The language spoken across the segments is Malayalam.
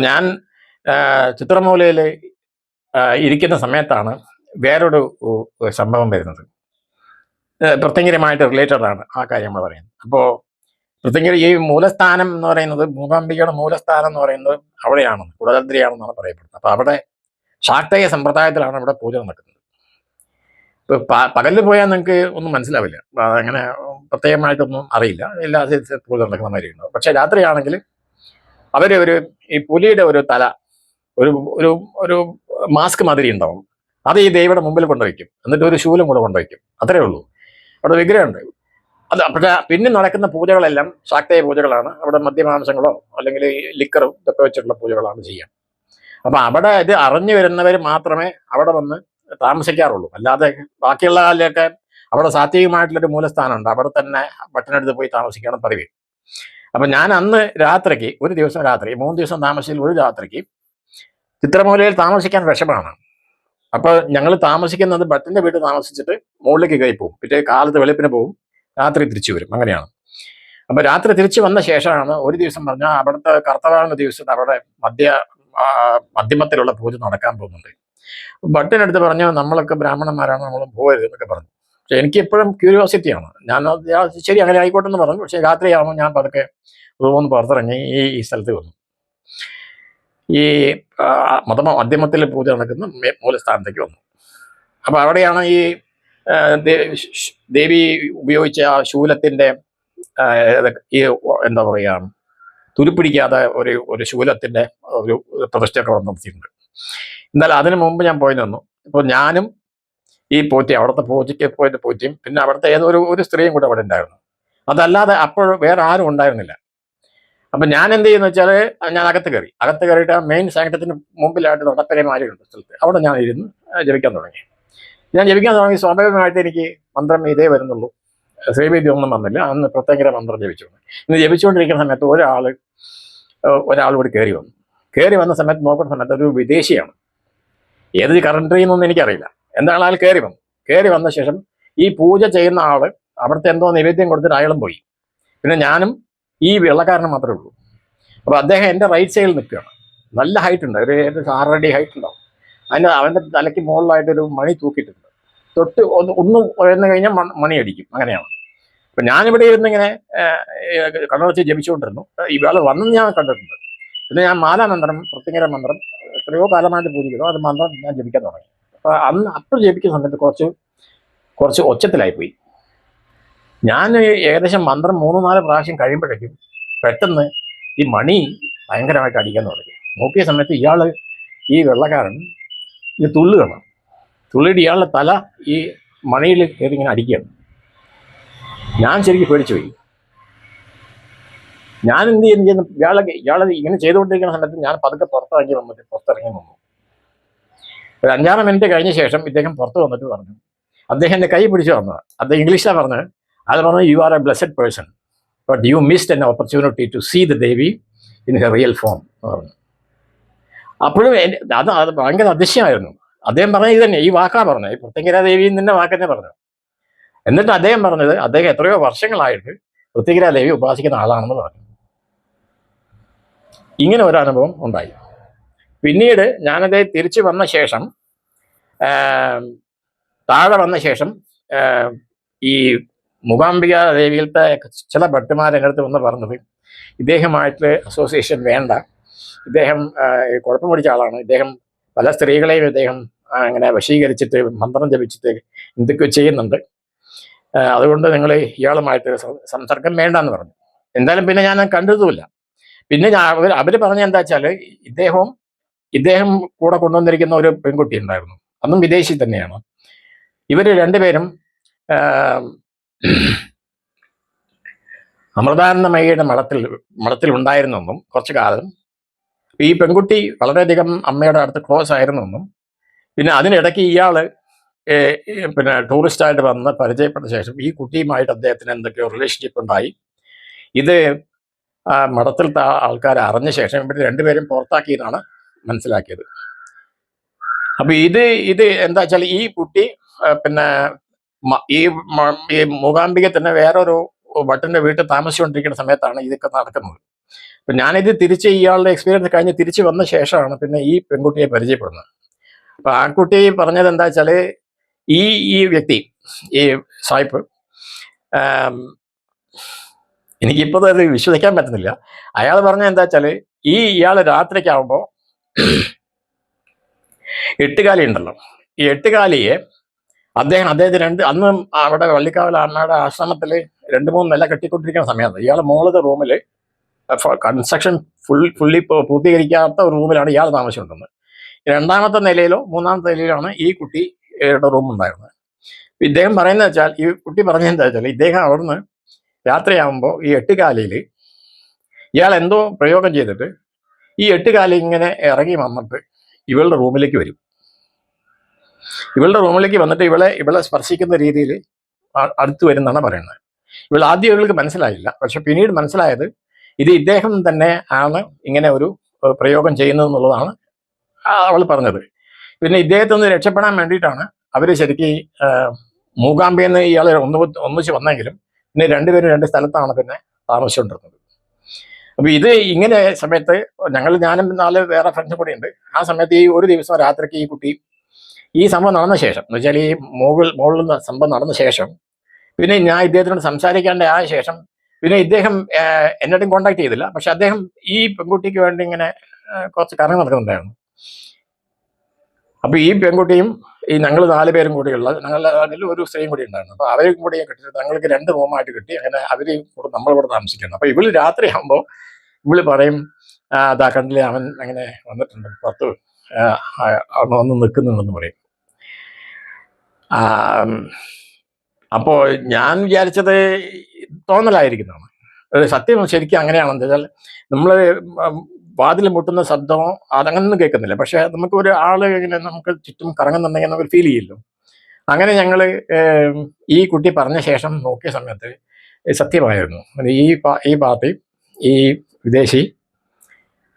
അപ്പൊ ഞാൻ ചിത്രമൂലയിൽ ഇരിക്കുന്ന സമയത്താണ് വേറൊരു സംഭവം വരുന്നത്. പ്രത്യങ്കരമായിട്ട് റിലേറ്റഡ് ആണ് ആ കാര്യം നമ്മൾ പറയുന്നത്. അപ്പോൾ പ്രത്യങ്കര ഈ മൂലസ്ഥാനം എന്ന് പറയുന്നത് മൂകാംബികയുടെ മൂലസ്ഥാനം എന്ന് പറയുന്നത് അവിടെയാണ് കുടലദ്രിയാണെന്നാണ് പറയപ്പെടുന്നത്. അപ്പോൾ അവിടെ ശാക്തേയ സമ്പ്രദായത്തിലാണ് ഇവിടെ പൂജ നടക്കുന്നത്. ഇപ്പോൾ പ- പകലിൽ പോയാൽ നിങ്ങൾക്ക് ഒന്നും മനസ്സിലാവില്ല. അങ്ങനെ പ്രത്യേകമായിട്ടൊന്നും അറിയില്ല. എല്ലാ പൂജ നടക്കുന്ന മാതിരി ഉണ്ടാവും പക്ഷേ രാത്രിയാണെങ്കിൽ അവർ ഒരു ഈ പുലിയുടെ ഒരു തല ഒരു ഒരു ഒരു മാസ്ക് മാതിരി ഉണ്ടാവും. അത് ഈ ദേവിയുടെ മുമ്പിൽ കൊണ്ടുവയ്ക്കും. എന്നിട്ട് ഒരു ശൂലം കൂടെ കൊണ്ടുവയ്ക്കും. അത്രേ ഉള്ളൂ. അവിടെ വിഗ്രഹമുണ്ട് അത് പക്ഷേ പിന്നെ നടക്കുന്ന പൂജകളെല്ലാം ശാക്തേയ പൂജകളാണ്. അവിടെ മദ്യമാംസങ്ങളോ അല്ലെങ്കിൽ ലിക്കറും ഇതൊക്കെ വെച്ചിട്ടുള്ള പൂജകളാണ് ചെയ്യുക. അപ്പൊ അവിടെ ഇത് അറിഞ്ഞു വരുന്നവർ മാത്രമേ അവിടെ വന്ന് താമസിക്കാറുള്ളൂ. അല്ലാതെ ബാക്കിയുള്ള കാലിലൊക്കെ അവിടെ സാത്വികമായിട്ടുള്ളൊരു മൂലസ്ഥാനമുണ്ട്. അവിടെ തന്നെ ഭട്ടനെടുത്ത് പോയി താമസിക്കണം പതിവ് അപ്പൊ ഞാൻ അന്ന് രാത്രിക്ക് ഒരു ദിവസം രാത്രി മൂന്ന് ദിവസം താമസിച്ചതിൽ ഒരു രാത്രിക്ക് ചിത്രമൂലയിൽ താമസിക്കാൻ വിഷമാണ് അപ്പൊ ഞങ്ങൾ താമസിക്കുന്നത് ഭട്ടിന്റെ വീട്ടിൽ താമസിച്ചിട്ട് മുകളിലേക്ക് കയറി പോകും പിറ്റേ കാലത്ത് വെളുപ്പിന് പോകും രാത്രി തിരിച്ചു വരും. അങ്ങനെയാണ്. അപ്പൊ രാത്രി തിരിച്ചു വന്ന ശേഷമാണ് ഒരു ദിവസം പറഞ്ഞാൽ അവിടുത്തെ കർത്തവാകുന്ന ദിവസത്തെ അവിടെ മധ്യ മധ്യമത്തിലുള്ള പൂജ നടക്കാൻ പോകുന്നുണ്ട്. ഭട്ടിനടുത്ത് പറഞ്ഞു നമ്മളൊക്കെ ബ്രാഹ്മണന്മാരാണ് നമ്മൾ പോകരുത് എന്നൊക്കെ പറഞ്ഞു. പക്ഷെ എനിക്ക് എപ്പോഴും ക്യൂരിയോസിറ്റിയാണ് ഞാൻ ശരി അങ്ങനെ ആയിക്കോട്ടെ എന്ന് പറഞ്ഞു. പക്ഷേ രാത്രിയാകുമ്പോൾ ഞാൻ പതുക്കെ റൂമൊന്ന് പുറത്തിറങ്ങി ഈ ഈ സ്ഥലത്ത് വന്നു. ഈ മത മധ്യമത്തിൽ പൂജ നടക്കുന്ന മൂലസ്ഥാനത്തേക്ക് വന്നു. അപ്പോൾ അവിടെയാണ് ഈ ദേവി ഉപയോഗിച്ച ആ ശൂലത്തിന്റെ ഈ എന്താ പറയുക തുരുപ്പിടിക്കാതെ ഒരു ഒരു ശൂലത്തിന്റെ ഒരു പ്രതിഷ്ഠയൊക്കെ വന്നു നടത്തിയിട്ടുണ്ട് എന്നാലും അതിനു മുമ്പ് ഞാൻ പോയി നിന്നു. ഇപ്പോൾ ഞാനും ഈ പോറ്റി അവിടുത്തെ പൂജയ്ക്ക് പോയിട്ട് പോറ്റിയും പിന്നെ അവിടുത്തെ ഏതൊരു ഒരു സ്ത്രീയും കൂടെ അവിടെ ഉണ്ടായിരുന്നു. അതല്ലാതെ അപ്പോൾ വേറെ ആരും ഉണ്ടായിരുന്നില്ല. അപ്പം ഞാൻ എന്ത് ചെയ്യുന്ന വെച്ചാൽ ഞാൻ അകത്ത് കയറി. അകത്ത് കയറിയിട്ട് ആ മെയിൻ സാങ്കത്യത്തിന് മുമ്പിലായിട്ട് നടപ്പരമാരുണ്ട് സ്ഥലത്ത്. അവിടെ ഞാൻ ഇരുന്ന് ജപിക്കാൻ തുടങ്ങി. ഞാൻ ജപിക്കാൻ തുടങ്ങി. സ്വാഭാവികമായിട്ട് എനിക്ക് മന്ത്രം ഇതേ വരുന്നുള്ളൂ. ശ്രീവേദ്യം ഒന്നും വന്നില്ല. അന്ന് പ്രത്യേക മന്ത്രം ജപിച്ചു. ഇന്ന് ജപിച്ചുകൊണ്ടിരിക്കുന്ന സമയത്ത് ഒരാൾ ഒരാൾ കൂടി കയറി വന്നു. കയറി വന്ന സമയത്ത് നോക്കുന്ന സമയത്ത് ഒരു വിദേശിയാണ്. ഏത് കറണ്ട്രിയെന്നൊന്നും എനിക്കറിയില്ല. എന്താണ് ആൾ കയറി വന്നു കയറി വന്ന ശേഷം ഈ പൂജ ചെയ്യുന്ന ആൾ അവിടുത്തെ എന്തോ നിവേദ്യം കൊടുത്തിട്ട് അയാളും പോയി. പിന്നെ ഞാനും ഈ വെള്ളക്കാരനും മാത്രമേ ഉള്ളൂ. അപ്പൊ അദ്ദേഹം എന്റെ റൈറ്റ് സൈഡിൽ നിൽക്കുകയാണ്. നല്ല ഹൈറ്റ് ഉണ്ട്. ഒരു ആറടി ഹൈറ്റ് ഉണ്ടാവും. അതിന്റെ അവന്റെ തലയ്ക്ക് മുകളിലായിട്ടൊരു മണി തൂക്കിയിട്ടുണ്ട്. തൊട്ട് ഒന്ന് ഒന്ന് ഉയർന്നു കഴിഞ്ഞാൽ മണി അടിക്കും. അങ്ങനെയാണ്. അപ്പൊ ഞാനിവിടെ ഇരുന്ന് ഇങ്ങനെ കണ്ണുവച്ച് ജപിച്ചുകൊണ്ടിരുന്നു. ഇയാൾ വന്നെന്ന് ഞാൻ കണ്ടിട്ടുണ്ട്. പിന്നെ ഞാൻ മാലാമന്ത്രം പ്രത്യേക മന്ത്രം എത്രയോ കാലമായിട്ട് പൂജിക്കുന്നു. അത് മന്ത്രം ഞാൻ ജപിക്കാൻ തുടങ്ങി. അന്ന് അപ്പോൾ ജപിക്കുന്ന സമയത്ത് കുറച്ച് കുറച്ച് ഒച്ചത്തിലായിപ്പോയി. ഞാൻ ഏകദേശം മന്ത്രം മൂന്ന് നാല് പ്രാവശ്യം കഴിയുമ്പോഴേക്കും പെട്ടെന്ന് ഈ മണി ഭയങ്കരമായിട്ട് അടിക്കാൻ തുടങ്ങി. നോക്കിയ സമയത്ത് ഇയാൾ ഈ വെള്ളക്കാരൻ ഇത് തുള്ളുകയാണ് തുള്ളിയിട്ട് ഇയാളുടെ തല ഈ മണിയിൽ കയറി ഇങ്ങനെ അടിക്കുകയാണ്. ഞാൻ ശരിക്കും പേടിച്ചു പോയി. ഞാൻ എന്ത് ചെയ്യുന്നു? ഇയാളെ ഇയാളെ ഇങ്ങനെ ചെയ്തുകൊണ്ടിരിക്കുന്ന സമയത്ത് ഞാൻ പതുക്കെ പുറത്തിറങ്ങി വന്നിട്ട് പുറത്തിറങ്ങി വന്നു ഒരു അഞ്ചാറ് മിനിറ്റ് കഴിഞ്ഞ ശേഷം ഇദ്ദേഹം പുറത്ത് വന്നിട്ട് പറഞ്ഞു. അദ്ദേഹം എന്നെ കൈ പിടിച്ചു വന്നത് അദ്ദേഹം ഇംഗ്ലീഷിലാണ് പറഞ്ഞത് അത് പറഞ്ഞു you are a blessed person but you missed an opportunity to see the Devi in her real form എന്ന് പറഞ്ഞു. അപ്പോഴും അത് അത് ഭയങ്കര അതിശയമായിരുന്നു. അദ്ദേഹം പറഞ്ഞത് ഇത് തന്നെ ഈ വാക്കാ പറഞ്ഞത് പ്രത്യേകര ദേവി നിന്റെ വാക്ക് തന്നെ പറഞ്ഞു. എന്നിട്ട് അദ്ദേഹം പറഞ്ഞത് അദ്ദേഹം എത്രയോ വർഷങ്ങളായിട്ട് പ്രത്യേകര ദേവി ഉപാസിക്കുന്ന ആളാണെന്ന് പറഞ്ഞു. ഇങ്ങനെ ഒരു അനുഭവം ഉണ്ടായി. പിന്നീട് ഞാനത് തിരിച്ചു വന്ന ശേഷം താഴെ വന്ന ശേഷം ഈ മൂകാംബിക ദേവിയിലത്തെ ചില അടുത്ത് വന്ന് പറഞ്ഞത് ഇദ്ദേഹമായിട്ട് അസോസിയേഷൻ വേണ്ട. ഇദ്ദേഹം കുഴപ്പം പിടിച്ച ആളാണ്. ഇദ്ദേഹം പല സ്ത്രീകളെയും ഇദ്ദേഹം അങ്ങനെ വശീകരിച്ചിട്ട് മന്ത്രം ജപിച്ചിട്ട് എന്തൊക്കെ ചെയ്യുന്നുണ്ട്. അതുകൊണ്ട് നിങ്ങൾ ഇയാളുമായിട്ട് സംസർഗം വേണ്ടെന്ന് പറഞ്ഞു. എന്തായാലും പിന്നെ ഞാൻ കണ്ടതുമില്ല. പിന്നെ ഞാൻ അവർ അവർ പറഞ്ഞ എന്താ വെച്ചാൽ ഇദ്ദേഹവും ഇദ്ദേഹം കൂടെ കൊണ്ടുവന്നിരിക്കുന്ന ഒരു പെൺകുട്ടി ഉണ്ടായിരുന്നു. അന്നും വിദേശി തന്നെയാണ്. ഇവർ രണ്ടുപേരും അമൃതാനന്ദമയ്യയുടെ മഠത്തിൽ മഠത്തിൽ ഉണ്ടായിരുന്നെന്നും കുറച്ചു കാലം. ഈ പെൺകുട്ടി വളരെയധികം അമ്മയുടെ അടുത്ത് ക്ലോസ് ആയിരുന്നെന്നും. പിന്നെ അതിനിടയ്ക്ക് ഈ പിന്നെ ടൂറിസ്റ്റായിട്ട് വന്ന് പരിചയപ്പെട്ട ശേഷം ഈ കുട്ടിയുമായിട്ട് അദ്ദേഹത്തിന് എന്തൊക്കെയോ റിലേഷൻഷിപ്പ് ഉണ്ടായി. ഇത് മഠത്തിലത്തെ ആൾക്കാർ അറിഞ്ഞ ശേഷം ഇവർ രണ്ടുപേരും പുറത്താക്കിയതാണ് മനസ്സിലാക്കിയത്. അപ്പൊ ഇത് ഇത് എന്താ വെച്ചാൽ ഈ കുട്ടി പിന്നെ ഈ ഈ മൂകാംബിക തന്നെ വേറൊരു ഭട്ടന്റെ വീട്ടിൽ താമസിച്ചുകൊണ്ടിരിക്കുന്ന സമയത്താണ് ഇതൊക്കെ നടക്കുന്നത്. അപ്പൊ ഞാനിത് തിരിച്ച് ഇയാളുടെ എക്സ്പീരിയൻസ് കഴിഞ്ഞ് തിരിച്ചു വന്ന ശേഷമാണ് പിന്നെ ഈ പെൺകുട്ടിയെ പരിചയപ്പെടുന്നത്. അപ്പൊ ആ കുട്ടി പറഞ്ഞത് എന്താ വെച്ചാൽ ഈ ഈ വ്യക്തി ഈ സായിപ്പ് എനിക്കിപ്പോ അത് വിശ്വസിക്കാൻ പറ്റുന്നില്ല. അയാൾ പറഞ്ഞ എന്താ വെച്ചാൽ ഈ ഇയാൾ രാത്രിക്കാവുമ്പോൾ എട്ടുകാലി ഉണ്ടല്ലോ ഈ എട്ടുകാലിയെ അദ്ദേഹം അദ്ദേഹത്തിന് രണ്ട് അന്ന് അവിടെ വള്ളിക്കാവൽ അമ്മയുടെ ആശ്രമത്തിൽ രണ്ട് മൂന്ന് നില കെട്ടിക്കൊണ്ടിരിക്കുന്ന സമയത്ത് ഇയാൾ മുകളിലത്തെ റൂമിൽ കൺസ്ട്രക്ഷൻ ഫുൾ ഫുള്ളി പൂർത്തീകരിക്കാത്ത റൂമിലാണ് ഇയാൾ താമസിച്ചുകൊണ്ടിരുന്നത്. രണ്ടാമത്തെ നിലയിലോ മൂന്നാമത്തെ നിലയിലാണ് ഈ കുട്ടി റൂം ഉണ്ടായിരുന്നത് ഇദ്ദേഹം പറയുന്നത് വെച്ചാൽ ഈ കുട്ടി പറഞ്ഞത് എന്താ വെച്ചാൽ ഇദ്ദേഹം അവിടുന്ന് രാത്രിയാകുമ്പോൾ ഈ എട്ടുകാലിയിൽ ഇയാൾ എന്തോ പ്രയോഗം ചെയ്തിട്ട് ഈ എട്ടുകാലി ഇങ്ങനെ ഇറങ്ങി വന്നിട്ട് ഇവളുടെ റൂമിലേക്ക് വരും. ഇവളുടെ റൂമിലേക്ക് വന്നിട്ട് ഇവളെ ഇവളെ സ്പർശിക്കുന്ന രീതിയിൽ അടുത്തു വരുന്നതാണ് പറയുന്നത്. ഇവൾ ആദ്യം ഇവൾക്ക് മനസ്സിലായില്ല. പക്ഷെ പിന്നീട് മനസ്സിലായത് ഇത് ഇദ്ദേഹം തന്നെ ആണ് ഇങ്ങനെ ഒരു പ്രയോഗം ചെയ്യുന്നത് എന്നുള്ളതാണ് അവൾ പറഞ്ഞത്. പിന്നെ ഇദ്ദേഹത്തിൽ നിന്ന് രക്ഷപ്പെടാൻ വേണ്ടിയിട്ടാണ് അവർ ശരിക്കും മൂകാംബിയെന്ന് ഇയാളെ ഒന്ന് ഒന്നിച്ച് വന്നെങ്കിലും പിന്നെ രണ്ടുപേരും രണ്ട് സ്ഥലത്താണ് പിന്നെ താമസിച്ചുകൊണ്ടിരുന്നത്. അപ്പൊ ഇത് ഇങ്ങനെ സമയത്ത് ഞങ്ങൾ ഞാനും നാല് വേറെ ഫ്രണ്ട്സും കൂടി ഉണ്ട്. ആ സമയത്ത് ഈ ഒരു ദിവസം രാത്രിക്ക് ഈ കുട്ടി ഈ സംഭവം നടന്ന ശേഷം എന്ന് വെച്ചാൽ ഈ മുകളിൽ നിന്ന് സംഭവം നടന്ന ശേഷം പിന്നെ ഞാൻ ഇദ്ദേഹത്തിനോട് സംസാരിക്കേണ്ട ആ ശേഷം പിന്നെ ഇദ്ദേഹം എന്നോടും കോണ്ടാക്ട് ചെയ്തില്ല. പക്ഷെ അദ്ദേഹം ഈ പെൺകുട്ടിക്ക് വേണ്ടി ഇങ്ങനെ കുറച്ച് കറങ്ങി നടക്കുന്നുണ്ടായിരുന്നു. അപ്പൊ ഈ പെൺകുട്ടിയും ഈ ഞങ്ങൾ നാല് പേരും കൂടിയുള്ള ഞങ്ങളുടെ അതിൽ ഒരു സ്ത്രീയും കൂടി ഉണ്ടായിരുന്നു. അപ്പൊ അവരും കൂടി കിട്ടിയിട്ട് ഞങ്ങൾക്ക് രണ്ട് റൂമായിട്ട് കിട്ടി അങ്ങനെ അവർ കൂടെ നമ്മളിവിടെ താമസിക്കുന്നു. അപ്പൊ ഇവൾ രാത്രിയാകുമ്പോൾ ഇവൾ പറയും. അതാ കണ്ടില്ലേ അവൻ അങ്ങനെ വന്നിട്ടുണ്ട്. ആ, അവൻ വന്ന് നിൽക്കുന്നുണ്ടെന്ന് പറയും. അപ്പോൾ ഞാൻ വിചാരിച്ചത് തോന്നലായിരിക്കുന്നതാണ്. സത്യം ശരിക്കും അങ്ങനെയാണെന്ന് വെച്ചാൽ നമ്മൾ വാതിൽ മുട്ടുന്ന ശബ്ദമോ അതങ്ങനൊന്നും കേൾക്കുന്നില്ല. പക്ഷേ നമുക്ക് ഒരു ആൾ ഇങ്ങനെ നമുക്ക് ചുറ്റും കറങ്ങുന്നുണ്ടെങ്കിൽ നമുക്ക് ഫീൽ ചെയ്യല്ലോ അങ്ങനെ ഞങ്ങൾ ഈ കുട്ടി പറഞ്ഞ ശേഷം നോക്കിയ സമയത്ത് സത്യമായിരുന്നു. ഈ ഈ പാർട്ടി ഈ വിദേശി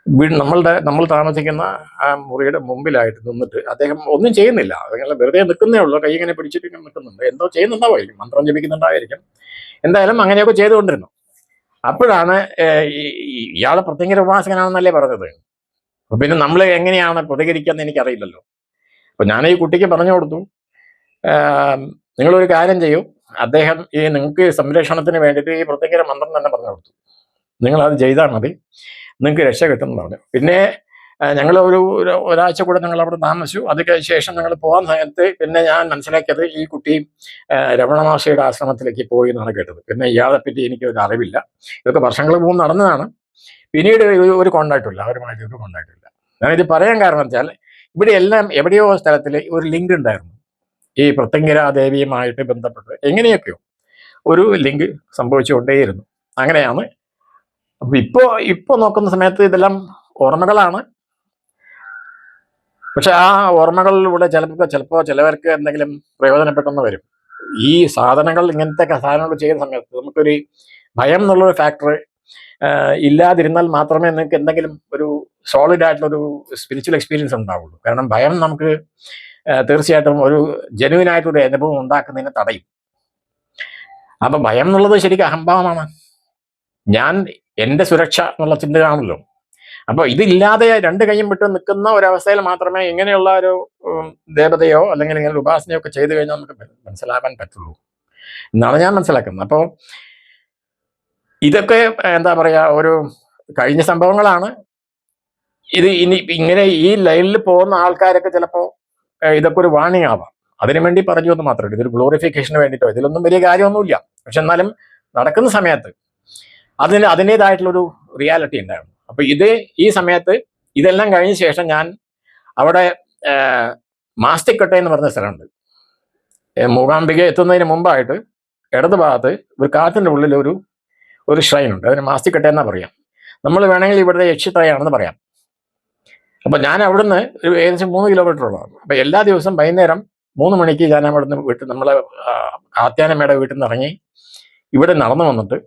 വീട് നമ്മളുടെ നമ്മൾ താമസിക്കുന്ന ആ മുറിയുടെ മുമ്പിലായിട്ട് നിന്നിട്ട് അദ്ദേഹം ഒന്നും ചെയ്യുന്നില്ല. അദ്ദേഹം വെറുതെ നിൽക്കുന്നേ ഉള്ളൂ. കൈ ഇങ്ങനെ പിടിച്ചിട്ട് ഇങ്ങനെ നിൽക്കുന്നുണ്ട്. എന്തോ ചെയ്യുന്നുണ്ടാവുമായിരിക്കും മന്ത്രം ജപിക്കുന്നുണ്ടായിരിക്കും എന്തായാലും അങ്ങനെയൊക്കെ ചെയ്തുകൊണ്ടിരുന്നു. അപ്പോഴാണ് ഇയാളെ പ്രത്യേക ഉപാസകനാണെന്നല്ലേ പറഞ്ഞത്. അപ്പൊ പിന്നെ നമ്മൾ എങ്ങനെയാണ് പ്രതികരിക്കാന്ന് എനിക്കറിയില്ലല്ലോ. അപ്പൊ ഞാൻ ഈ കുട്ടിക്ക് പറഞ്ഞു കൊടുത്തു. നിങ്ങളൊരു കാര്യം ചെയ്യൂ. അദ്ദേഹം ഈ നിങ്ങൾക്ക് സംരക്ഷണത്തിന് വേണ്ടിയിട്ട് ഈ പ്രത്യേക മന്ത്രം തന്നെ പറഞ്ഞു കൊടുത്തു. നിങ്ങൾ അത് ചെയ്താൽ മതി. നിങ്ങൾക്ക് രക്ഷ പറഞ്ഞു. പിന്നെ ഞങ്ങൾ ഒരു ഒരു- ഒരാഴ്ച കൂടെ ഞങ്ങൾ അവിടെ താമസിച്ചു. അത് കഴിഞ്ഞ ശേഷം ഞങ്ങൾ പോകാൻ സമയത്ത് പിന്നെ ഞാൻ മനസ്സിലാക്കിയത് ഈ കുട്ടി ആ, ആശ്രമത്തിലേക്ക് പോയി എന്നാണ് കേട്ടത്. പിന്നെ ഇയാളെ പറ്റി എനിക്ക് ഒരു അറിവില്ല. ഇതൊക്കെ വർഷങ്ങൾ മുമ്പ് നടന്നതാണ്. പിന്നീട് ഒരു കോണ്ടാക്റ്റും ഇല്ല. അവരുമായിട്ട് ഒരു കോണ്ടാക്റ്റും ഇല്ല. ഞാനിത് പറയാൻ കാരണം വെച്ചാൽ ഇവിടെ എല്ലാം എവിടെയോ സ്ഥലത്തിൽ ഒരു ലിങ്ക് ഉണ്ടായിരുന്നു. ഈ പ്രത്യങ്കിരാദേവിയുമായിട്ട് ബന്ധപ്പെട്ട് എങ്ങനെയൊക്കെയോ ഒരു ലിങ്ക് സംഭവിച്ചുകൊണ്ടേയിരുന്നു. അങ്ങനെയാണ് അപ്പൊ ഇപ്പോ ഇപ്പോ നോക്കുന്ന സമയത്ത് ഇതെല്ലാം ഓർമ്മകളാണ്. പക്ഷെ ആ ഓർമ്മകളിലൂടെ ചിലപ്പോൾ ചിലപ്പോൾ ചിലവർക്ക് എന്തെങ്കിലും പ്രയോജനപ്പെട്ടെന്ന് വരും. ഈ സാധനങ്ങൾ ഇങ്ങനത്തെ സാധനങ്ങൾ ചെയ്യുന്ന സമയത്ത് നമുക്കൊരു ഭയം എന്നുള്ളൊരു ഫാക്ടർ ഇല്ലാതിരുന്നാൽ മാത്രമേ നിങ്ങൾക്ക് എന്തെങ്കിലും ഒരു സോളിഡ് ആയിട്ടുള്ള ഒരു സ്പിരിച്വൽ എക്സ്പീരിയൻസ് ഉണ്ടാവുള്ളൂ. കാരണം ഭയം നമുക്ക് തീർച്ചയായിട്ടും ഒരു ജനുവിനായിട്ടൊരു അനുഭവം ഉണ്ടാക്കുന്നതിനെ തടയും. അപ്പൊ ഭയം എന്നുള്ളത് ശരിക്കും അഹംഭാവമാണ്. ഞാൻ എന്റെ സുരക്ഷ എന്നുള്ള ചിന്തയാണല്ലോ. അപ്പോൾ ഇതില്ലാതെ രണ്ട് കൈയും വിട്ട് നിൽക്കുന്ന ഒരവസ്ഥയിൽ മാത്രമേ ഇങ്ങനെയുള്ള ഒരു ദേവതയോ അല്ലെങ്കിൽ ഇങ്ങനെ ഉപാസനയോ ഒക്കെ ചെയ്തു കഴിഞ്ഞാൽ നമുക്ക് മനസ്സിലാക്കാൻ പറ്റുള്ളൂ. എന്നാണ് ഞാൻ മനസ്സിലാക്കുന്നത്. അപ്പോൾ ഇതൊക്കെ എന്താ പറയാ ഒരു കഴിഞ്ഞ സംഭവങ്ങളാണ്. ഇത് ഇനി ഇങ്ങനെ ഈ ലൈനിൽ പോകുന്ന ആൾക്കാരൊക്കെ ചിലപ്പോൾ ഇതൊക്കെ ഒരു വാണിംഗ് ആവാം അതിനു വേണ്ടി പറഞ്ഞു എന്ന് മാത്രമേ ഇതൊരു ഗ്ലോറിഫിക്കേഷന് വേണ്ടിയിട്ടോ ഇതിലൊന്നും വലിയ കാര്യമൊന്നുമില്ല. പക്ഷെ എന്നാലും നടക്കുന്ന സമയത്ത് അതിന് അതിന്റെതായിട്ടുള്ളൊരു റിയാലിറ്റി ഉണ്ടായിരുന്നു. അപ്പൊ ഇത് ഈ സമയത്ത് ഇതെല്ലാം കഴിഞ്ഞ ശേഷം ഞാൻ അവിടെ മാസ്തിക്കട്ട എന്ന് പറഞ്ഞ സ്ഥലമുണ്ട്. മൂകാംബിക എത്തുന്നതിന് മുമ്പായിട്ട് ഇടത് ഭാഗത്ത് ഒരു കാറ്റിന്റെ ഉള്ളിൽ ഒരു ഒരു ഷ്രൈൻ ഉണ്ട്. അതിന് മാസ്തിക്കട്ട എന്നാ പറയാം. നമ്മൾ വേണമെങ്കിൽ ഇവിടുത്തെ യക്ഷിത്രയാണെന്ന് പറയാം. അപ്പൊ ഞാൻ അവിടുന്ന് ഒരു ഏകദേശം മൂന്ന് കിലോമീറ്റർ ഉള്ളതാണ്. അപ്പൊ എല്ലാ ദിവസവും വൈകുന്നേരം മൂന്ന് മണിക്ക് ഞാൻ അവിടുന്ന് വീട്ടിൽ നമ്മളെ കാത്യാനമ്മയുടെ വീട്ടിൽ നിന്ന് ഇറങ്ങി ഇവിടെ നടന്നു വന്നിട്ട്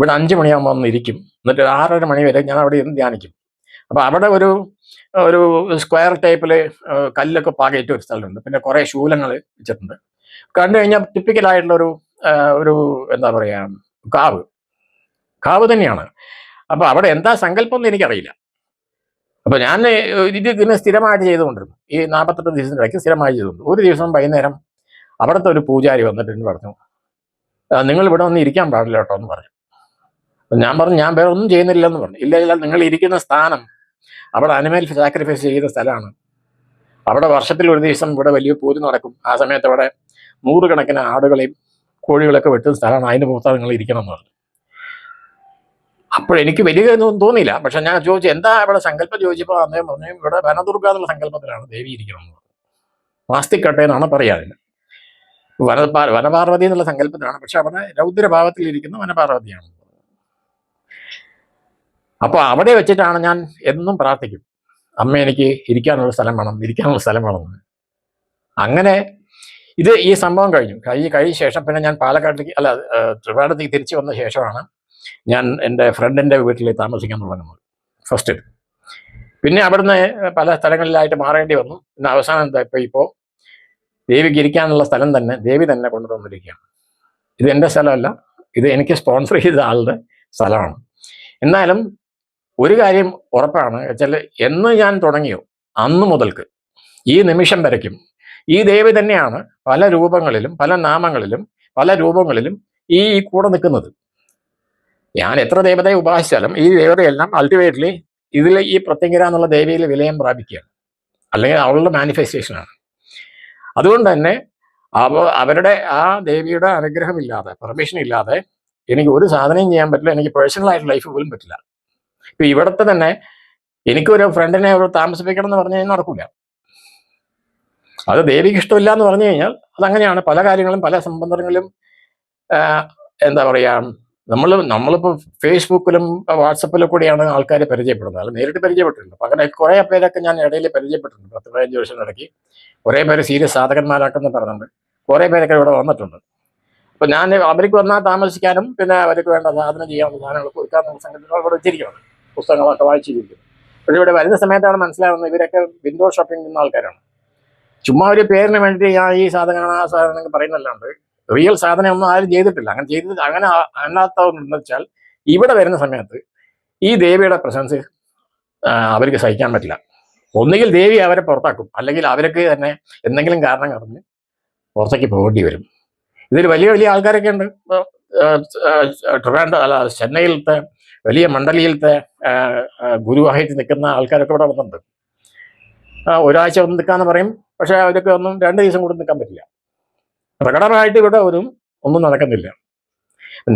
ഇവിടെ അഞ്ച് മണിയാകുമ്പോൾ ഒന്ന് ഇരിക്കും. എന്നിട്ട് ആറര മണി വരെ ഞാൻ അവിടെ ഇരുന്ന് ധ്യാനിക്കും. അപ്പോൾ അവിടെ ഒരു ഒരു സ്ക്വയർ ടൈപ്പിൽ കല്ലൊക്കെ പാകയിട്ട് ഒരു സ്ഥലമുണ്ട്. പിന്നെ കുറേ ശൂലങ്ങൾ വെച്ചിട്ടുണ്ട്. കണ്ടു കഴിഞ്ഞാൽ ടിപ്പിക്കലായിട്ടുള്ള ഒരു ഒരു എന്താ പറയുക കാവ്. കാവ് തന്നെയാണ്. അപ്പോൾ അവിടെ എന്താ സങ്കല്പം എന്ന് എനിക്കറിയില്ല. അപ്പോൾ ഞാൻ ഇത് ഇങ്ങനെ സ്ഥിരമായിട്ട് ചെയ്തുകൊണ്ടിരുന്നു. ഈ നാൽപ്പത്തെട്ട് ദിവസത്തിന് ഇടയ്ക്ക് സ്ഥിരമായി ചെയ്തുകൊണ്ട് ഒരു ദിവസം വൈകുന്നേരം അവിടുത്തെ ഒരു പൂജാരി വന്നിട്ട് പറഞ്ഞു "ആ, നിങ്ങൾ ഇവിടെ വന്ന് ഇരിക്കാൻ പാടില്ല കേട്ടോ എന്ന് പറഞ്ഞു. ഞാൻ പറഞ്ഞു ഞാൻ വേറെ ഒന്നും ചെയ്യുന്നില്ലെന്ന് പറഞ്ഞു. ഇല്ല ഇല്ല നിങ്ങൾ ഇരിക്കുന്ന സ്ഥാനം അവിടെ അനിമൽ സാക്രിഫൈസ് ചെയ്യുന്ന സ്ഥലമാണ്. അവിടെ വർഷത്തിൽ ഒരു ദിവസം ഇവിടെ വലിയ പൂജ നടക്കും. ആ സമയത്ത് അവിടെ നൂറുകണക്കിന് ആടുകളെയും കോഴികളൊക്കെ വെട്ടുന്ന സ്ഥലമാണ്. അതിന് പുറത്താണ് നിങ്ങൾ ഇരിക്കണം എന്ന് പറഞ്ഞു. അപ്പോഴെനിക്ക് വലിയ ഒന്നും തോന്നിയില്ല. പക്ഷെ ഞാൻ ചോദിച്ചു എന്താ ഇവിടെ സങ്കല്പം? ചോദിച്ചപ്പോൾ അദ്ദേഹം പറഞ്ഞു ഇവിടെ വനദുർഗ എന്നുള്ള സങ്കല്പത്തിലാണ് ദേവി ഇരിക്കണം എന്ന് പറഞ്ഞു. മാസ്തിക്കട്ടെ എന്നാണ് പറയാതിന് വനപാർ വനപാർവതി എന്നുള്ള സങ്കല്പത്തിലാണ്. പക്ഷെ അവിടെ രൗദ്രഭാവത്തിൽ ഇരിക്കുന്ന വനപാർവതിയാണ്. അപ്പൊ അവിടെ വെച്ചിട്ടാണ് ഞാൻ എന്നും പ്രാർത്ഥിക്കും. അമ്മ എനിക്ക് ഇരിക്കാനുള്ള സ്ഥലം വേണം ഇരിക്കാനുള്ള സ്ഥലം വേണം അങ്ങനെ ഇത് ഈ സംഭവം കഴിഞ്ഞു. കഴിഞ്ഞ് കഴിഞ്ഞ ശേഷം പിന്നെ ഞാൻ പാലക്കാട്ടേക്ക് അല്ല ഏഹ്, തിരിച്ചു വന്ന ശേഷമാണ് ഞാൻ എന്റെ ഫ്രണ്ടിന്റെ വീട്ടിൽ താമസിക്കാൻ തുടങ്ങുന്നത്. ഫസ്റ്റ് പിന്നെ അവിടുന്ന് പല സ്ഥലങ്ങളിലായിട്ട് മാറേണ്ടി വന്നു. പിന്നെ അവസാനം എന്താ ഇപ്പൊ ഇപ്പോൾ ദേവിക്ക് ഇരിക്കാനുള്ള സ്ഥലം തന്നെ ദേവി തന്നെ കൊണ്ടുവന്നിരിക്കുകയാണ്. ഇത് എന്റെ സ്ഥലമല്ല ഇത് എനിക്ക് സ്പോൺസർ ചെയ്ത ആളുടെ സ്ഥലമാണ്. എന്നാലും ഒരു കാര്യം ഉറപ്പാണ്. വെച്ചാൽ എന്ന് ഞാൻ തുടങ്ങിയോ? അന്ന് മുതൽക്ക്. ഈ നിമിഷം വരയ്ക്കും. ഈ ദേവി തന്നെയാണ് പല രൂപങ്ങളിലും പല നാമങ്ങളിലും പല രൂപങ്ങളിലും ഈ കൂടെ നിൽക്കുന്നത്. ഞാൻ എത്ര ദേവതയെ ഉപാസിച്ചാലും ഈ ദേവതയെല്ലാം അൾട്ടിമേറ്റ്ലി ഇതിൽ ഈ പ്രത്യങ്കര എന്നുള്ള ദേവിയിൽ വിലയം പ്രാപിക്കുകയാണ്. അല്ലെങ്കിൽ അവളുടെ മാനിഫെസ്റ്റേഷനാണ് അതുകൊണ്ട് തന്നെ അവ അവരുടെ ആ ദേവിയുടെ അനുഗ്രഹമില്ലാതെ പെർമിഷൻ ഇല്ലാതെ എനിക്ക് ഒരു സാധനവും ചെയ്യാൻ പറ്റില്ല. എനിക്ക് പേഴ്സണൽ ആയിട്ട് ലൈഫ് പോലും പറ്റില്ല. ഇപ്പൊ ഇവിടത്തെ തന്നെ എനിക്കൊരു ഫ്രണ്ടിനെ അവിടെ താമസിപ്പിക്കണം എന്ന് പറഞ്ഞു കഴിഞ്ഞാൽ നടക്കില്ല അത് ദേവിക്ക് ഇഷ്ടമില്ല എന്ന് പറഞ്ഞു കഴിഞ്ഞാൽ അതങ്ങനെയാണ്. പല കാര്യങ്ങളും പല സംബന്ധങ്ങളിലും എന്താ പറയാ നമ്മൾ നമ്മളിപ്പോൾ ഫേസ്ബുക്കിലും വാട്സപ്പിലും കൂടിയാണ് ആൾക്കാരെ പരിചയപ്പെടുന്നത്. അല്ല നേരിട്ട് പരിചയപ്പെട്ടിട്ടുണ്ട് അപ്പൊ അങ്ങനെ കുറെ പേരൊക്കെ ഞാൻ ഇടയിൽ പരിചയപ്പെട്ടിട്ടുണ്ട്. പത്ത് പതിനഞ്ച് വർഷം ഇടയ്ക്ക്. കുറെ പേര് സീരിയസ് സാധകന്മാരാക്കെന്ന് പറഞ്ഞിട്ടുണ്ട് കുറെ പേരൊക്കെ ഇവിടെ വന്നിട്ടുണ്ട്. അപ്പൊ ഞാൻ അവർക്ക് വന്നാൽ താമസിക്കാനും പിന്നെ അവർക്ക് വേണ്ട സാധനം ചെയ്യാനുള്ള സാധനങ്ങൾ കൊടുക്കാനുള്ള സംഘടനകൾ ഇവിടെ വെച്ചിരിക്കണം പുസ്തകങ്ങളൊക്കെ വായിച്ചിരിക്കും. പക്ഷേ ഇവിടെ വരുന്ന സമയത്താണ് മനസ്സിലാവുന്നത് ഇവരൊക്കെ വിൻഡോ ഷോപ്പിംഗ് ചെയ്യുന്ന ആൾക്കാരാണ്. ചുമ്മാ ഒരു പേരിന് വേണ്ടി ഞാൻ ഈ സാധനമാണ് ആ സാധനം പറയുന്നല്ലാണ്ട് റിയൽ സാധനം ഒന്നും ആരും ചെയ്തിട്ടില്ല. അങ്ങനെ ചെയ്തത് അങ്ങനെ അല്ലാത്തതെന്ന് വെച്ചാൽ ഇവിടെ വരുന്ന സമയത്ത് ഈ ദേവിയുടെ പ്രസൻസ് അവർക്ക് സഹിക്കാൻ പറ്റില്ല. ഒന്നുകിൽ ദേവി അവരെ പുറത്താക്കും. അല്ലെങ്കിൽ അവർക്ക് തന്നെ എന്തെങ്കിലും കാരണം കറഞ്ഞ് പുറത്തേക്ക് പോകേണ്ടി വരും. ഇതിൽ വലിയ വലിയ ആൾക്കാരൊക്കെ ഉണ്ട്. ട്രിവാൻഡ്രം അല്ല ചെന്നൈയിലത്തെ വലിയ മണ്ഡലിയിലത്തെ ഗുരുവായിട്ട് നിൽക്കുന്ന ആൾക്കാരൊക്കെ ഇവിടെ വന്നിട്ടുണ്ട്. ഒരാഴ്ച വന്ന് നിൽക്കാന്ന് പറയും. പക്ഷെ അവരൊക്കെ ഒന്നും രണ്ട് ദിവസം കൂടെ നിൽക്കാൻ പറ്റില്ല. പ്രകടമായിട്ട് ഇവിടെ ഒരു ഒന്നും നടക്കുന്നില്ല.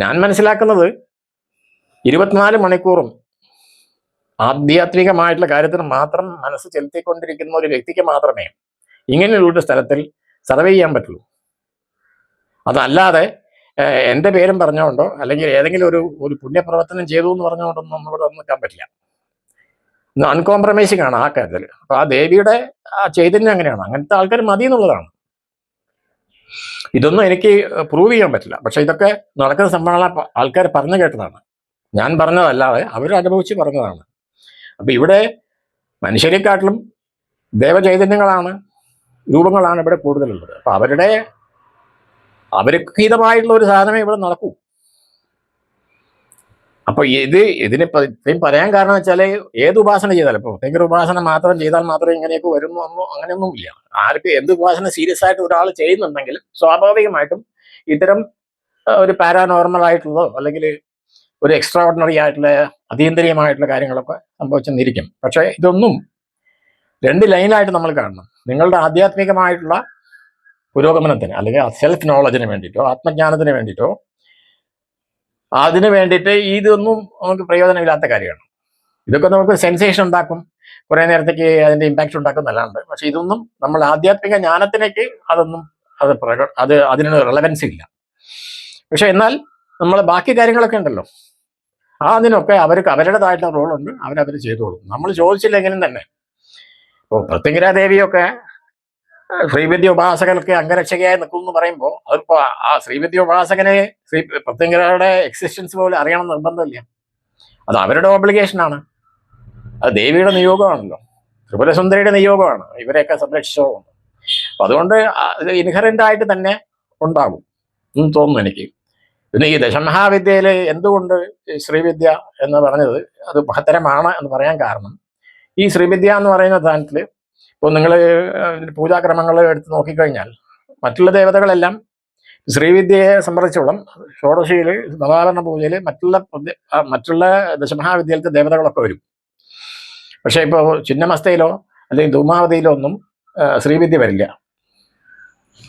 ഞാൻ മനസ്സിലാക്കുന്നത് ഇരുപത്തിനാല് മണിക്കൂറും ആധ്യാത്മികമായിട്ടുള്ള കാര്യത്തിന് മാത്രം മനസ്സ് ചെലുത്തിക്കൊണ്ടിരിക്കുന്ന ഒരു വ്യക്തിക്ക് മാത്രമേ ഇങ്ങനെയുള്ള സ്ഥലത്തിൽ സർവേ ചെയ്യാൻ പറ്റുള്ളൂ. അതല്ലാതെ എന്റെ പേരും പറഞ്ഞുകൊണ്ടോ അല്ലെങ്കിൽ ഏതെങ്കിലും ഒരു ഒരു പുണ്യപ്രവർത്തനം ചെയ്തു എന്ന് പറഞ്ഞുകൊണ്ടൊന്നും ഒന്നും ഇവിടെ നിൽക്കാൻ പറ്റില്ല. അൺകോംപ്രമൈസിംഗ് ആണ് ആ കാര്യത്തിൽ. അപ്പൊ ആ ദേവിയുടെ ആ ചൈതന്യം അങ്ങനെയാണ് അങ്ങനത്തെ ആൾക്കാർ മതി എന്നുള്ളതാണ് ഇതൊന്നും എനിക്ക് പ്രൂവ് ചെയ്യാൻ പറ്റില്ല. പക്ഷെ ഇതൊക്കെ നടക്കുന്ന സംഭവങ്ങൾ ആൾക്കാർ പറഞ്ഞു കേട്ടതാണ്. ഞാൻ പറഞ്ഞതല്ലാതെ അവർ അനുഭവിച്ച് പറഞ്ഞതാണ്. അപ്പൊ ഇവിടെ മനുഷ്യരെക്കാട്ടിലും ദേവചൈതന്യങ്ങളാണ് രൂപങ്ങളാണ് ഇവിടെ കൂടുതലുള്ളത്. അപ്പൊ അവരുടെ അവർക്ക് ഹിതമായിട്ടുള്ള ഒരു സാധനമേ ഇവിടെ നടക്കൂ. അപ്പൊ ഇത് ഇതിന് ഇത്രയും പറയാൻ കാരണം വെച്ചാൽ ഏത് ഉപാസന ചെയ്താലും ഇപ്പൊ ഭയങ്കര ഉപാസന മാത്രം ചെയ്താൽ മാത്രമേ ഇങ്ങനെയൊക്കെ വരുന്നു എന്നോ അങ്ങനെയൊന്നുമില്ല ആർക്ക് എന്ത് ഉപാസന സീരിയസ് ആയിട്ട് ഒരാൾ ചെയ്യുന്നുണ്ടെങ്കിൽ സ്വാഭാവികമായിട്ടും ഇത്തരം ഒരു പാരാനോർമൽ ആയിട്ടുള്ളതോ അല്ലെങ്കിൽ ഒരു എക്സ്ട്രാ ഓർഡിനറി ആയിട്ടുള്ള അതീന്ദ്രിയമായിട്ടുള്ള കാര്യങ്ങളൊക്കെ സംഭവിച്ചെന്നിരിക്കും പക്ഷേ ഇതൊന്നും രണ്ട് ലൈനായിട്ട് നമ്മൾ കാണണം. നിങ്ങളുടെ ആധ്യാത്മികമായിട്ടുള്ള പുരോഗമനത്തിന് അല്ലെങ്കിൽ സെൽഫ് നോളജിന് വേണ്ടിയിട്ടോ ആത്മജ്ഞാനത്തിന് വേണ്ടിയിട്ടോ അതിന് വേണ്ടിയിട്ട് ഇതൊന്നും നമുക്ക് പ്രയോജനമില്ലാത്ത കാര്യമാണ്. ഇതൊക്കെ നമുക്ക് സെൻസേഷൻ ഉണ്ടാക്കും. കുറെ നേരത്തേക്ക് അതിന്റെ ഇമ്പാക്റ്റ് ഉണ്ടാക്കുന്നല്ലാണ്ട് പക്ഷെ ഇതൊന്നും നമ്മൾ ആധ്യാത്മിക ജ്ഞാനത്തിലേക്ക് അതൊന്നും അത് പ്രക അത് അതിന് റിലവൻസ് ഇല്ല. പക്ഷെ എന്നാൽ നമ്മൾ ബാക്കി കാര്യങ്ങളൊക്കെ ഉണ്ടല്ലോ. അതിനൊക്കെ അവർക്ക് അവരുടേതായിട്ടുള്ള റോളുണ്ട് അവരവർ ചെയ്തോളും. നമ്മൾ ചോദിച്ചില്ലെങ്കിലും തന്നെ. ഇപ്പോൾ പ്രത്യങ്കര ദേവിയൊക്കെ ശ്രീവിദ്യ ഉപാസകർക്ക് അംഗരക്ഷകയായി നിൽക്കും എന്ന് പറയുമ്പോൾ അതിപ്പോ ആ ശ്രീവിദ്യ ഉപാസകനെ ശ്രീ പ്രത്യങ്കരയുടെ എക്സിസ്റ്റൻസ് പോലും അറിയണം നിർബന്ധമില്ല. അത് അവരുടെ ഓബ്ലിഗേഷനാണ് അത് ദേവിയുടെ നിയോഗമാണല്ലോ. ത്രിപുരസുന്ദരിയുടെ നിയോഗമാണ്. ഇവരെയൊക്കെ സംരക്ഷിച്ചോ അപ്പൊ അതുകൊണ്ട് ഇൻഹറന്റ് ആയിട്ട് തന്നെ ഉണ്ടാകും എന്ന് തോന്നുന്നു എനിക്ക്. പിന്നെ ഈ ദശമഹാവിദ്യയിൽ എന്തുകൊണ്ട് ശ്രീവിദ്യ എന്ന് പറഞ്ഞത് അത് മഹത്തരമാണ് എന്ന് പറയാൻ കാരണം. ഈ ശ്രീവിദ്യ എന്ന് പറയുന്ന സ്ഥാനത്തിൽ ഇപ്പോൾ നിങ്ങൾ പൂജാക്രമങ്ങൾ എടുത്ത് നോക്കിക്കഴിഞ്ഞാൽ മറ്റുള്ള ദേവതകളെല്ലാം ശ്രീവിദ്യയെ സംബന്ധിച്ചോളം ഷോഡശിയിൽ നവാകരണ പൂജയിൽ മറ്റുള്ള മറ്റുള്ള ദശമഹാവിദ്യയിലത്തെ ദേവതകളൊക്കെ വരും. പക്ഷേ ഇപ്പോൾ ചിന്നമസ്തയിലോ അല്ലെങ്കിൽ ധൂമാവതിയിലോ ഒന്നും ശ്രീവിദ്യ വരില്ല.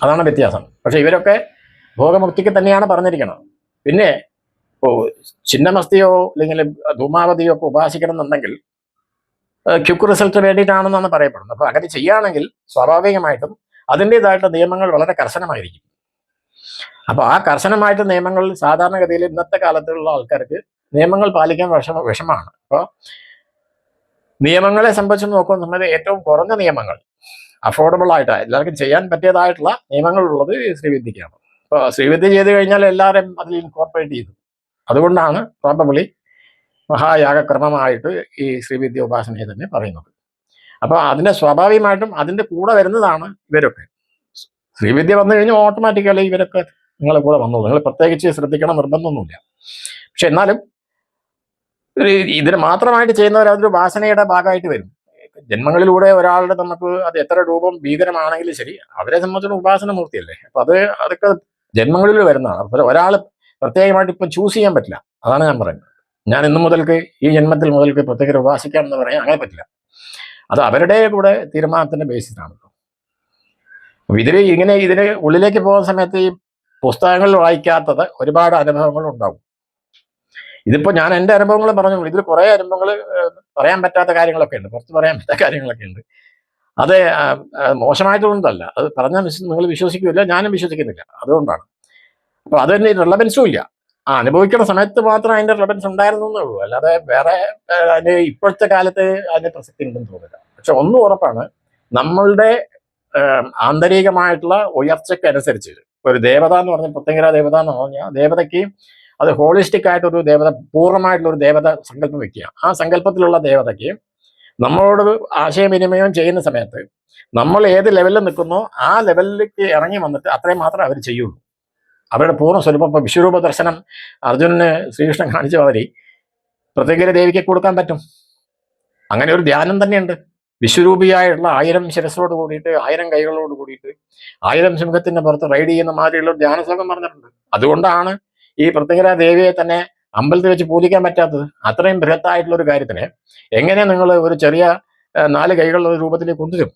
അതാണ് വ്യത്യാസം. പക്ഷേ ഇവരൊക്കെ ഭോഗമുക്തിക്ക് തന്നെയാണ് പറഞ്ഞിരിക്കുന്നത്. പിന്നെ ഇപ്പോൾ ചിന്നമസ്തിയോ അല്ലെങ്കിൽ ധൂമാവതിയോ ഒക്കെ ഉപാസിക്കണം എന്നുണ്ടെങ്കിൽ ക്യുക്ക് റിസൾട്ട് വേണ്ടിയിട്ടാണെന്നാണ് പറയപ്പെടുന്നത്. അപ്പോൾ അങ്ങനെ ചെയ്യുകയാണെങ്കിൽ സ്വാഭാവികമായിട്ടും അതിന്റെതായിട്ടുള്ള നിയമങ്ങൾ വളരെ കർശനമായിരിക്കും. അപ്പോൾ ആ കർശനമായിട്ട് നിയമങ്ങൾ സാധാരണഗതിയിൽ ഇന്നത്തെ കാലത്തുള്ള ആൾക്കാർക്ക് നിയമങ്ങൾ പാലിക്കാൻ വിഷമ വിഷമാണ് അപ്പോൾ നിയമങ്ങളെ സംബന്ധിച്ച് നോക്കുന്ന സമയത്ത് ഏറ്റവും കുറഞ്ഞ നിയമങ്ങൾ അഫോർഡബിൾ ആയിട്ട് എല്ലാവർക്കും ചെയ്യാൻ പറ്റിയതായിട്ടുള്ള ഈ ശ്രീവിദ്യക്കാണ് അപ്പോൾ ശ്രീവിദ്യ ചെയ്ത് കഴിഞ്ഞാൽ എല്ലാവരും അതിൽ ഇൻകോർപ്പറേറ്റ് ചെയ്തു. അതുകൊണ്ടാണ് പ്രോബബിളി മഹായാഗക്രമമായിട്ട് ഈ ശ്രീവിദ്യ ഉപാസനയെ തന്നെ പറയുന്നത്. അപ്പോൾ അതിന്റെ സ്വാഭാവികമായിട്ടും അതിന്റെ കൂടെ വരുന്നതാണ് ഇവരൊക്കെ. ശ്രീവിദ്യ വന്നു കഴിഞ്ഞാൽ ഓട്ടോമാറ്റിക്കലി ഇവരൊക്കെ നിങ്ങളെ കൂടെ വന്നോളൂ. നിങ്ങൾ പ്രത്യേകിച്ച് ശ്രദ്ധിക്കണം നിർബന്ധമൊന്നുമില്ല. പക്ഷെ എന്നാലും ഇതിന് മാത്രമായിട്ട് ചെയ്യുന്നവർ അതൊരു വാസനയുടെ ഭാഗമായിട്ട് വരും. ജന്മങ്ങളിലൂടെ ഒരാളുടെ നമുക്ക് അത് എത്ര രൂപം ഭീകരമാണെങ്കിലും ശരി അവരെ സംബന്ധിച്ചുള്ള ഉപാസന മൂർത്തിയല്ലേ അപ്പൊ അത് അതൊക്കെ ജന്മങ്ങളിൽ വരുന്നതാണ്. ഒരാൾ പ്രത്യേകമായിട്ട് ഇപ്പം ചൂസ് ചെയ്യാൻ പറ്റില്ല. അതാണ് ഞാൻ പറയുന്നത്. ഞാൻ ഇന്നു മുതൽക്ക് ഈ ജന്മത്തിൽ മുതൽക്ക് പ്രത്യേകം ഉപാസിക്കാം എന്ന് പറയാൻ അങ്ങനെ പറ്റില്ല. അത് അവരുടെ കൂടെ തീരുമാനത്തിന്റെ ബേസിസാണ് അപ്പൊ ഇതിൽ ഇങ്ങനെ ഇതിന് ഉള്ളിലേക്ക് പോകുന്ന സമയത്ത് ഈ പുസ്തകങ്ങൾ വായിക്കാത്തത് ഒരുപാട് അനുഭവങ്ങൾ ഉണ്ടാവും. ഇതിപ്പോ ഞാൻ എന്റെ അനുഭവങ്ങൾ പറഞ്ഞു. ഇതിൽ കുറെ അനുഭവങ്ങൾ പറയാൻ പറ്റാത്ത കാര്യങ്ങളൊക്കെ ഉണ്ട്. പുറത്ത് പറയാൻ പറ്റാത്ത കാര്യങ്ങളൊക്കെ ഉണ്ട്. അത് മോശമായതുകൊണ്ടല്ല. അത് പറഞ്ഞാൽ നിങ്ങൾ വിശ്വസിക്കില്ല ഞാനും വിശ്വസിക്കുന്നില്ല. അതുകൊണ്ടാണ്. അപ്പൊ അതിന് റിലവൻസും ഇല്ല. ആ അനുഭവിക്കുന്ന സമയത്ത് മാത്രം അതിന്റെ റിലവൻസ് ഉണ്ടായിരുന്നു എന്നേ ഉള്ളൂ. അല്ലാതെ വേറെ അതിന് ഇപ്പോഴത്തെ കാലത്ത് അതിന്റെ പ്രസക്തി ഉണ്ടെന്ന് തോന്നില്ല പക്ഷെ ഒന്നും ഉറപ്പാണ് നമ്മളുടെ ആന്തരികമായിട്ടുള്ള ആന്തരികമായിട്ടുള്ള ഉയർച്ചക്കനുസരിച്ച് ഒരു ദേവത എന്ന് പറഞ്ഞ പ്രത്യേകര ദേവത എന്ന് പറഞ്ഞാൽ ദേവതയ്ക്ക് അത് ഹോളിസ്റ്റിക് ആയിട്ടൊരു ദേവത പൂർണമായിട്ടുള്ള ഒരു ദേവത സങ്കല്പം വെക്കുക. ആ സങ്കല്പത്തിലുള്ള ദേവതയ്ക്ക് നമ്മളോട് ആശയവിനിമയം ചെയ്യുന്ന സമയത്ത് നമ്മൾ ഏത് ലെവലിൽ നിൽക്കുന്നോ ആ ലെവലിലേക്ക് ഇറങ്ങി വന്നിട്ട് അത്രയും മാത്രമേ അവർ ചെയ്യുള്ളൂ. അവരുടെ പൂർണ സ്വരൂപം ഇപ്പൊ വിശ്വരൂപ ദർശനം അർജുനന് ശ്രീകൃഷ്ണൻ കാണിച്ച മാതിരി പ്രത്യേകര ദേവിക്ക് കൊടുക്കാൻ പറ്റും. അങ്ങനെ ഒരു ധ്യാനം തന്നെയുണ്ട്. വിശ്വരൂപിയായുള്ള ആയിരം ശിരസോട് കൂടിയിട്ട് ആയിരം കൈകളോട് കൂടിയിട്ട് ആയിരം സിംഹത്തിന്റെ പുറത്ത് റൈഡ് ചെയ്യുന്ന മാതിരിയുള്ള ഒരു ധ്യാന ശ്ലോകം പറഞ്ഞിട്ടുണ്ട്. അതുകൊണ്ടാണ് ഈ പ്രത്യേകര ദേവിയെ തന്നെ അമ്പലത്തിൽ വെച്ച് പൂജിക്കാൻ പറ്റാത്തത്. അത്രയും ബൃഹത്തായിട്ടുള്ള ഒരു കാര്യത്തിന് എങ്ങനെ നിങ്ങൾ ഒരു ചെറിയ നാല് ഒരു രൂപത്തിലേക്ക് കൊണ്ടുവരും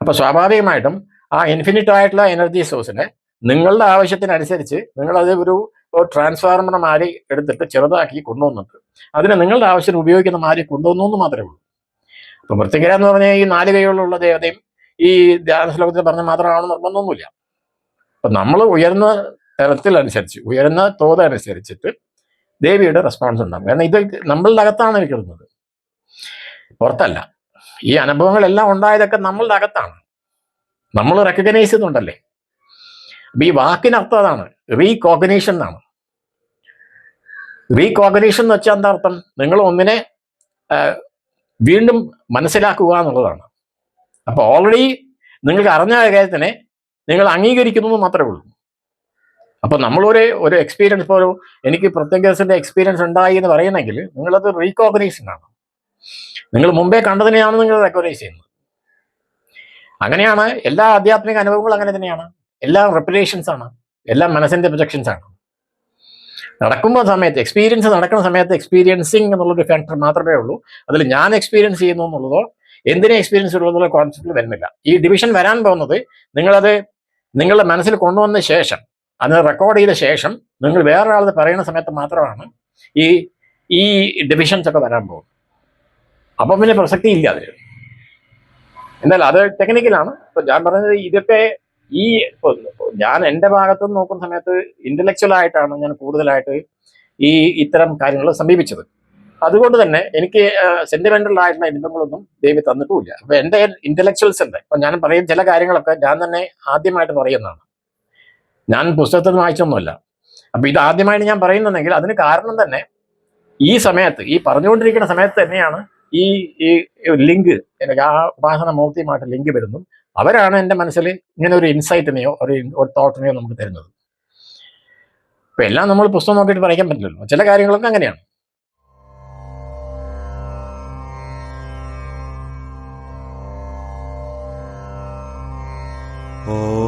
അപ്പൊ സ്വാഭാവികമായിട്ടും ആ ഇൻഫിനിറ്റ് ആയിട്ടുള്ള എനർജി സോഴ്സിനെ നിങ്ങളുടെ ആവശ്യത്തിനനുസരിച്ച് നിങ്ങളത് ഒരു ട്രാൻസ്ഫോർമർ മാരി എടുത്തിട്ട് ചെറുതാക്കി കൊണ്ടുവന്നിട്ട് അതിനെ നിങ്ങളുടെ ആവശ്യത്തിന് ഉപയോഗിക്കുന്ന മാരി കൊണ്ടുവന്നു എന്ന് മാത്രമേ ഉള്ളൂ. അപ്പൊ മൃത്തികര എന്ന് പറഞ്ഞാൽ ഈ നാല് കൈകളുള്ള ദേവതയും ഈ ധ്യാന ശ്ലോകത്തിൽ പറഞ്ഞ മാത്രമാണ് നിർബന്ധമൊന്നുമില്ല. അപ്പൊ നമ്മൾ ഉയർന്ന തലത്തിലനുസരിച്ച് ഉയർന്ന തോതനുസരിച്ചിട്ട് ദേവിയുടെ റെസ്പോൺസ് ഉണ്ടാകും കാരണം ഇത് നമ്മളുടെ അകത്താണ് എനിക്കിടുന്നത് പുറത്തല്ല. ഈ അനുഭവങ്ങളെല്ലാം ഉണ്ടായതൊക്കെ നമ്മളുടെ അകത്താണ്. നമ്മൾ റെക്കഗ്നൈസ് ചെയ്യുന്നുണ്ടല്ലേ? അപ്പൊ ഈ വാക്കിന് അർത്ഥം അതാണ്. റീകോഗ്നീഷൻ എന്നാണ്. റീകോഗ്നീഷൻ എന്ന് വെച്ചാൽ എന്താ അർത്ഥം നിങ്ങൾ ഒന്നിനെ വീണ്ടും മനസ്സിലാക്കുക എന്നുള്ളതാണ്. അപ്പൊ ഓൾറെഡി നിങ്ങൾക്ക് അറിഞ്ഞ കാര്യത്തിനെ നിങ്ങൾ അംഗീകരിക്കുന്നു മാത്രമേ ഉള്ളൂ. അപ്പൊ നമ്മളൊരു ഒരു എക്സ്പീരിയൻസ് ഇപ്പോൾ എനിക്ക് പ്രത്യേകത്തിന്റെ എക്സ്പീരിയൻസ് ഉണ്ടായി എന്ന് പറയുന്നെങ്കിൽ നിങ്ങളത് റീകോഗ്നൈസിംഗ് ആണ്. നിങ്ങൾ മുമ്പേ കണ്ടതിനെയാണ് നിങ്ങൾ റെക്കഗ്നൈസ് ചെയ്യുന്നത്. അങ്ങനെയാണ് എല്ലാ ആധ്യാത്മിക അനുഭവങ്ങളും അങ്ങനെ തന്നെയാണ്. എല്ലാം റെപ്പറേഷൻസ് ആണ്. എല്ലാം മനസ്സിന്റെ പ്രൊജക്ഷൻസ് ആണ്. നടക്കുന്ന സമയത്ത് എക്സ്പീരിയൻസ് നടക്കുന്ന സമയത്ത് എക്സ്പീരിയൻസിങ് എന്നുള്ളൊരു ഫാക്ടർ മാത്രമേ ഉള്ളൂ. അതിൽ ഞാൻ എക്സ്പീരിയൻസ് ചെയ്യുന്നു എന്നുള്ളതോ എന്തിനെ എക്സ്പീരിയൻസ് ഉള്ളതെന്നുള്ള കോൺസെപ്റ്റിൽ വരുന്നില്ല. ഈ ഡിവിഷൻ വരാൻ പോകുന്നത് നിങ്ങളത് നിങ്ങളുടെ മനസ്സിൽ കൊണ്ടുവന്ന ശേഷം അതിനെ റെക്കോർഡ് ചെയ്ത ശേഷം നിങ്ങൾ വേറൊരാളത് പറയുന്ന സമയത്ത് മാത്രമാണ് ഈ ഈ ഡിവിഷൻസ് ഒക്കെ വരാൻ പോകുന്നത്. അപ്പം പിന്നെ പ്രസക്തി ഇല്ല അതിൽ. എന്നാൽ അത് ടെക്നിക്കലാണ് ഞാൻ പറഞ്ഞത് ഇതൊക്കെ ഈ ഞാൻ എന്റെ ഭാഗത്തു നിന്ന് നോക്കുന്ന സമയത്ത് ഇന്റലക്ച്വൽ ആയിട്ടാണ് ഞാൻ കൂടുതലായിട്ട് ഈ ഇത്തരം കാര്യങ്ങൾ സമീപിച്ചത്. അതുകൊണ്ട് തന്നെ എനിക്ക് സെന്റിമെന്റൽ ആയിട്ടുള്ള അനുഭവങ്ങളൊന്നും ദേവി തന്നിട്ടുമില്ല. അപ്പൊ എന്റെ ഇന്റലക്ച്വൽസ് ഉണ്ട്. അപ്പൊ ഞാൻ പറയും ചില കാര്യങ്ങളൊക്കെ ഞാൻ തന്നെ ആദ്യമായിട്ട് പറയുന്നതാണ്. ഞാൻ പുസ്തകത്തിൽ നിന്ന് വായിച്ചൊന്നുമല്ല. അപ്പൊ ഇത് ആദ്യമായിട്ട് ഞാൻ പറയുന്നുണ്ടെങ്കിൽ അതിന് കാരണം തന്നെ ഈ സമയത്ത് ഈ പറഞ്ഞുകൊണ്ടിരിക്കുന്ന സമയത്ത് തന്നെയാണ് ഈ ഈ ലിങ്ക് ആ ഉപാസന മൂർത്തിയുമായിട്ട് ലിങ്ക് വരുന്നു. അവരാണ് എന്റെ മനസ്സിൽ ഇങ്ങനെ ഒരു ഇൻസൈറ്റിനെയോ ഒരു ഒരു തോട്ടിനെയോ നമുക്ക് തരുന്നത്. ഇപ്പം എല്ലാം നമ്മൾ പുസ്തകം നോക്കിയിട്ട് പറയാൻ പറ്റില്ലല്ലോ. ചില കാര്യങ്ങളൊക്കെ അങ്ങനെയാണ്. Oh